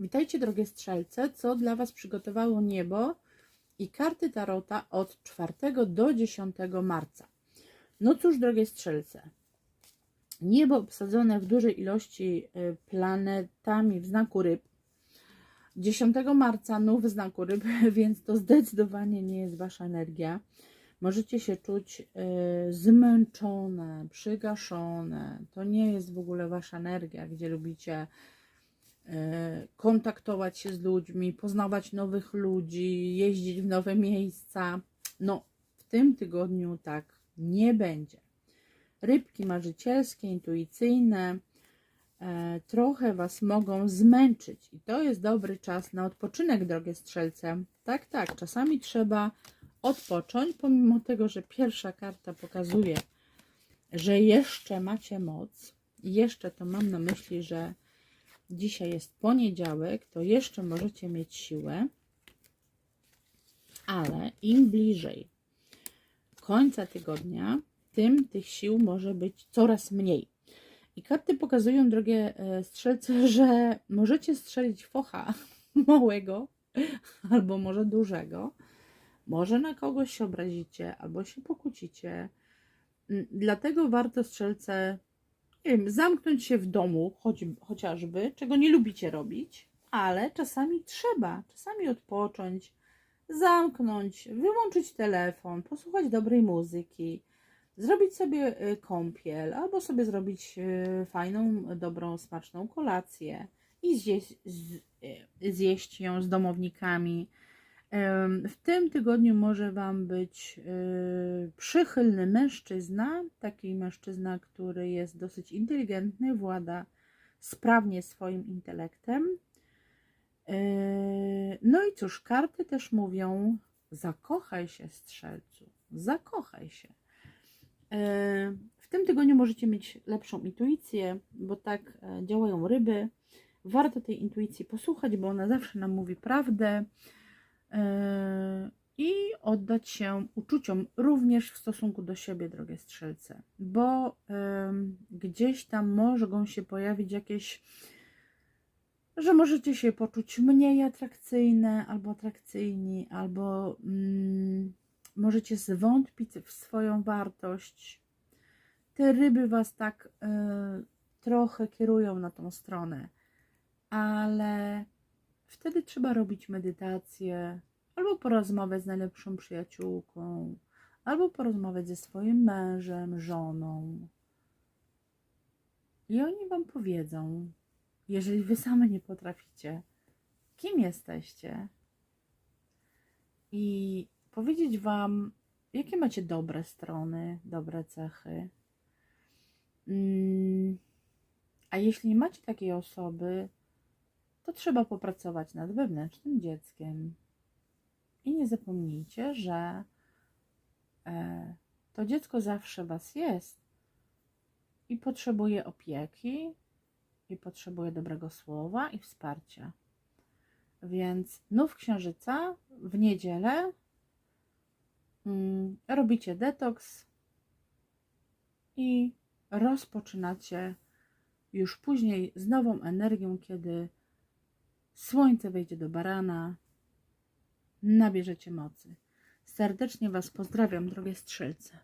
Witajcie, drogie strzelce, co dla Was przygotowało niebo i karty Tarota od 4 do 10 marca. No cóż, drogie strzelce, niebo obsadzone w dużej ilości y, planetami w znaku ryb. 10 marca nów w znaku ryb, więc to zdecydowanie nie jest Wasza energia. Możecie się czuć y, zmęczone, przygaszone. To nie jest w ogóle Wasza energia, gdzie lubicie kontaktować się z ludźmi, poznawać nowych ludzi, jeździć w nowe miejsca. No, w tym tygodniu tak nie będzie. Rybki marzycielskie, intuicyjne, e, trochę Was mogą zmęczyć i to jest dobry czas na odpoczynek, drogie strzelce. Tak, tak, czasami trzeba odpocząć, pomimo tego, że pierwsza karta pokazuje, że jeszcze macie moc. Jeszcze to mam na myśli, że dzisiaj jest poniedziałek, to jeszcze możecie mieć siłę, ale im bliżej końca tygodnia, tym tych sił może być coraz mniej. I karty pokazują, drogie e, strzelce, że możecie strzelić focha małego albo może dużego. Może na kogoś się obrazicie albo się pokłócicie. Mm, Dlatego warto strzelce nie wiem, zamknąć się w domu, choć, chociażby, czego nie lubicie robić, ale czasami trzeba, czasami odpocząć, zamknąć, wyłączyć telefon, posłuchać dobrej muzyki, zrobić sobie y, kąpiel, albo sobie zrobić y, fajną, dobrą, smaczną kolację i zjeść, y, zjeść ją z domownikami. W tym tygodniu może Wam być y, przychylny mężczyzna, taki mężczyzna, który jest dosyć inteligentny, włada sprawnie swoim intelektem. Y, No i cóż, karty też mówią: zakochaj się, strzelcu, zakochaj się. Y, W tym tygodniu możecie mieć lepszą intuicję, bo tak e, działają ryby. Warto tej intuicji posłuchać, bo ona zawsze nam mówi prawdę i oddać się uczuciom również w stosunku do siebie, drogie strzelce, bo ym, gdzieś tam mogą się pojawić jakieś, że możecie się poczuć mniej atrakcyjne albo atrakcyjni, albo mm, możecie zwątpić w swoją wartość. Te ryby was tak y, trochę kierują na tą stronę, ale wtedy trzeba robić medytację, albo porozmawiać z najlepszą przyjaciółką, albo porozmawiać ze swoim mężem, żoną. I oni wam powiedzą, jeżeli wy same nie potraficie, kim jesteście. I powiedzieć wam, jakie macie dobre strony, dobre cechy. Mm, A jeśli macie takiej osoby, to trzeba popracować nad wewnętrznym dzieckiem. I nie zapomnijcie, że e, to dziecko zawsze Was jest i potrzebuje opieki, i potrzebuje dobrego słowa i wsparcia. Więc nów księżyca w niedzielę mm, robicie detoks i rozpoczynacie już później z nową energią, kiedy Słońce wejdzie do barana, nabierzecie mocy. Serdecznie Was pozdrawiam, drogie strzelce.